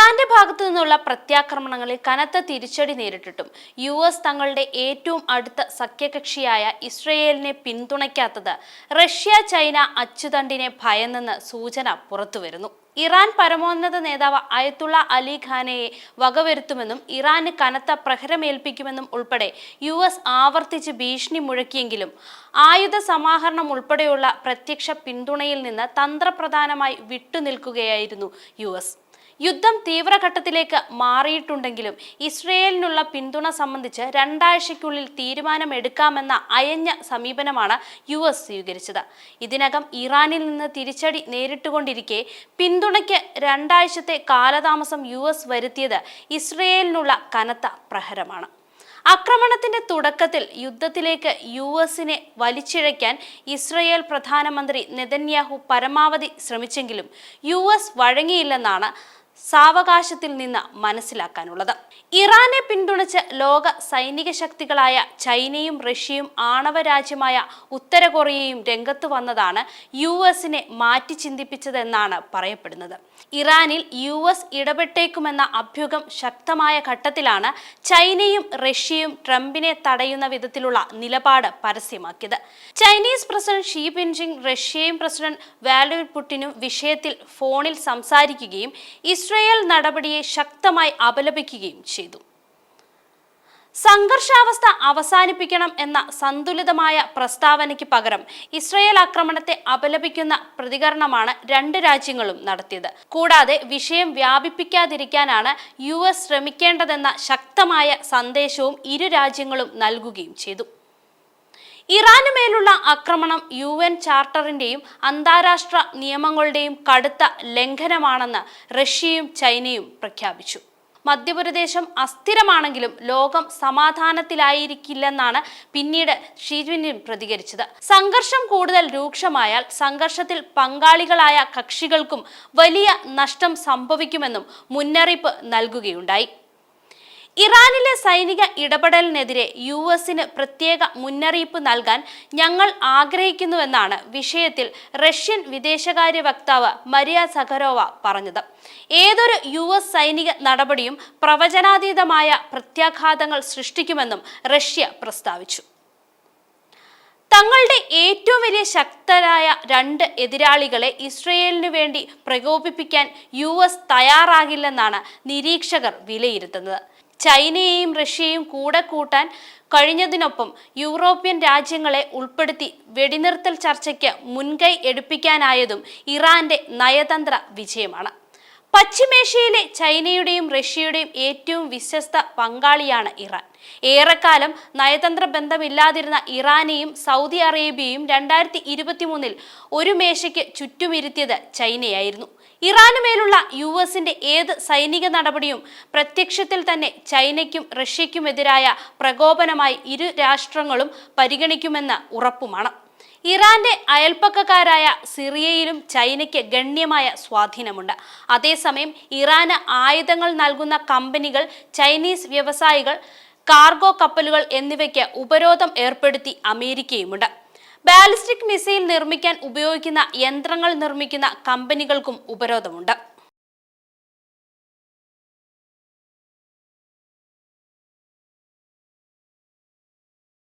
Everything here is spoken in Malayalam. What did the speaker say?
ഇറാന്റെ ഭാഗത്തു നിന്നുള്ള പ്രത്യാക്രമണങ്ങളിൽ കനത്ത തിരിച്ചടി നേരിട്ടിട്ടും യു എസ് തങ്ങളുടെ ഏറ്റവും അടുത്ത സഖ്യകക്ഷിയായ ഇസ്രയേലിനെ പിന്തുണയ്ക്കാത്തത് റഷ്യ ചൈന അച്ചുതണ്ടിനെ ഭയന്നെന്ന് സൂചന പുറത്തുവരുന്നു. ഇറാൻ പരമോന്നത നേതാവ് അയത്തുള്ള അലി ഖാനയെ വകവരുത്തുമെന്നും ഇറാന് കനത്ത പ്രഹരമേൽപ്പിക്കുമെന്നും ഉൾപ്പെടെ യു എസ് ആവർത്തിച്ച് ഭീഷണി മുഴക്കിയെങ്കിലും ആയുധ സമാഹരണം ഉൾപ്പെടെയുള്ള പ്രത്യക്ഷ പിന്തുണയിൽ നിന്ന് തന്ത്രപ്രധാനമായി വിട്ടുനിൽക്കുകയായിരുന്നു യു എസ്. യുദ്ധം തീവ്രഘട്ടത്തിലേക്ക് മാറിയിട്ടുണ്ടെങ്കിലും ഇസ്രയേലിനുള്ള പിന്തുണ സംബന്ധിച്ച് രണ്ടാഴ്ചയ്ക്കുള്ളിൽ തീരുമാനമെടുക്കാമെന്ന അയഞ്ഞ സമീപനമാണ് യു എസ് സ്വീകരിച്ചത്. ഇതിനകം ഇറാനിൽ നിന്ന് തിരിച്ചടി നേരിട്ടുകൊണ്ടിരിക്കെ പിന്തുണയ്ക്ക് രണ്ടാഴ്ചത്തെ കാലതാമസം യു എസ് വരുത്തിയത് ഇസ്രയേലിനുള്ള കനത്ത പ്രഹരമാണ്. ആക്രമണത്തിന്റെ തുടക്കത്തിൽ യുദ്ധത്തിലേക്ക് യു എസിനെ വലിച്ചിഴയ്ക്കാൻ ഇസ്രയേൽ പ്രധാനമന്ത്രി നെതന്യാഹു പരമാവധി ശ്രമിച്ചെങ്കിലും യു എസ് വഴങ്ങിയില്ലെന്നാണ് സാവകാശത്തിൽ നിന്ന് മനസ്സിലാക്കാനുള്ളത്. ഇറാനെ പിന്തുണച്ച് ലോക സൈനിക ശക്തികളായ ചൈനയും റഷ്യയും ആണവ രാജ്യമായ ഉത്തര കൊറിയയും രംഗത്ത് വന്നതാണ് യു എസിനെ മാറ്റി ചിന്തിപ്പിച്ചതെന്നാണ് പറയപ്പെടുന്നത്. ഇറാനിൽ യു എസ് ഇടപെട്ടേക്കുമെന്ന അഭ്യൂഹം ശക്തമായ ഘട്ടത്തിലാണ് ചൈനയും റഷ്യയും ട്രംപിനെ തടയുന്ന വിധത്തിലുള്ള നിലപാട് പരസ്യമാക്കിയത്. ചൈനീസ് പ്രസിഡന്റ് ഷീ പിൻജിങ് റഷ്യയും പ്രസിഡന്റ് വാലഡിമിർ പുടിനും വിഷയത്തിൽ ഫോണിൽ സംസാരിക്കുകയും ഇസ്രയേൽ നടപടിയെ ശക്തമായി അപലപിക്കുകയും ചെയ്തു. സംഘർഷാവസ്ഥ അവസാനിപ്പിക്കണം എന്ന സന്തുലിതമായ പ്രസ്താവനയ്ക്ക് പകരം ഇസ്രയേൽ ആക്രമണത്തെ അപലപിക്കുന്ന പ്രതികരണമാണ് രണ്ട് രാജ്യങ്ങളും നടത്തിയത്. കൂടാതെ വിഷയം വ്യാപിപ്പിക്കാതിരിക്കാനാണ് യു ശ്രമിക്കേണ്ടതെന്ന ശക്തമായ സന്ദേശവും ഇരു രാജ്യങ്ങളും നൽകുകയും ചെയ്തു. ഇറാന് മേലുള്ള ആക്രമണം യു എൻ ചാർട്ടറിന്റെയും അന്താരാഷ്ട്ര നിയമങ്ങളുടെയും കടുത്ത ലംഘനമാണെന്ന് റഷ്യയും ചൈനയും പ്രഖ്യാപിച്ചു. മധ്യപ്രദേശം അസ്ഥിരമാണെങ്കിലും ലോകം സമാധാനത്തിലായിരിക്കില്ലെന്നാണ് പിന്നീട് ഷീ പ്രതികരിച്ചത്. സംഘർഷം കൂടുതൽ രൂക്ഷമായാൽ സംഘർഷത്തിൽ പങ്കാളികളായ കക്ഷികൾക്കും വലിയ നഷ്ടം സംഭവിക്കുമെന്നും മുന്നറിയിപ്പ് നൽകുകയുണ്ടായി. ഇറാനിലെ സൈനിക ഇടപെടലിനെതിരെ യു എസിന് പ്രത്യേക മുന്നറിയിപ്പ് നൽകാൻ ഞങ്ങൾ ആഗ്രഹിക്കുന്നുവെന്നാണ് വിഷയത്തിൽ റഷ്യൻ വിദേശകാര്യ വക്താവ് മരിയ സഖരോവ പറഞ്ഞത്. ഏതൊരു യു എസ് സൈനിക നടപടിയും പ്രവചനാതീതമായ പ്രത്യാഘാതങ്ങൾ സൃഷ്ടിക്കുമെന്നും റഷ്യ പ്രസ്താവിച്ചു. തങ്ങളുടെ ഏറ്റവും വലിയ ശക്തരായ രണ്ട് എതിരാളികളെ ഇസ്രയേലിനു വേണ്ടി പ്രകോപിപ്പിക്കാൻ യു എസ് തയ്യാറാകില്ലെന്നാണ് നിരീക്ഷകർ വിലയിരുത്തുന്നത്. ചൈനയെയും റഷ്യയും കൂടെ കൂട്ടാൻ കഴിഞ്ഞതിനൊപ്പം യൂറോപ്യൻ രാജ്യങ്ങളെ ഉൾപ്പെടുത്തി വെടിനിർത്തൽ ചർച്ചയ്ക്ക് മുൻകൈ എടുപ്പിക്കാനായതും ഇറാന്റെ നയതന്ത്ര വിജയമാണ്. പശ്ചിമേഷ്യയിലെ ചൈനയുടെയും റഷ്യയുടെയും ഏറ്റവും വിശ്വസ്ത പങ്കാളിയാണ് ഇറാൻ. ഏറെക്കാലം നയതന്ത്ര ബന്ധമില്ലാതിരുന്ന ഇറാനെയും സൗദി അറേബ്യയും രണ്ടായിരത്തി ഇരുപത്തിമൂന്നിൽ ഒരു മേശയ്ക്ക് ചുറ്റുമിരുത്തിയത് ചൈനയായിരുന്നു. ഇറാന് മേലുള്ള യു എസിന്റെ ഏത് സൈനിക നടപടിയും പ്രത്യക്ഷത്തിൽ തന്നെ ചൈനയ്ക്കും റഷ്യയ്ക്കുമെതിരായ പ്രകോപനമായി ഇരു രാഷ്ട്രങ്ങളും പരിഗണിക്കുമെന്ന് ഉറപ്പുമാണ്. ഇറാന്റെ അയൽപ്പക്കക്കാരായ സിറിയയിലും ചൈനയ്ക്ക് ഗണ്യമായ സ്വാധീനമുണ്ട്. അതേസമയം ഇറാന് ആയുധങ്ങൾ നൽകുന്ന കമ്പനികൾ ചൈനീസ് വ്യവസായികൾ കാർഗോ കപ്പലുകൾ എന്നിവയ്ക്ക് ഉപരോധം ഏർപ്പെടുത്തി അമേരിക്കയുമുണ്ട്. ബാലിസ്റ്റിക് മിസൈൽ നിർമ്മിക്കാൻ ഉപയോഗിക്കുന്ന യന്ത്രങ്ങൾ നിർമ്മിക്കുന്ന കമ്പനികൾക്കും ഉപരോധമുണ്ട്.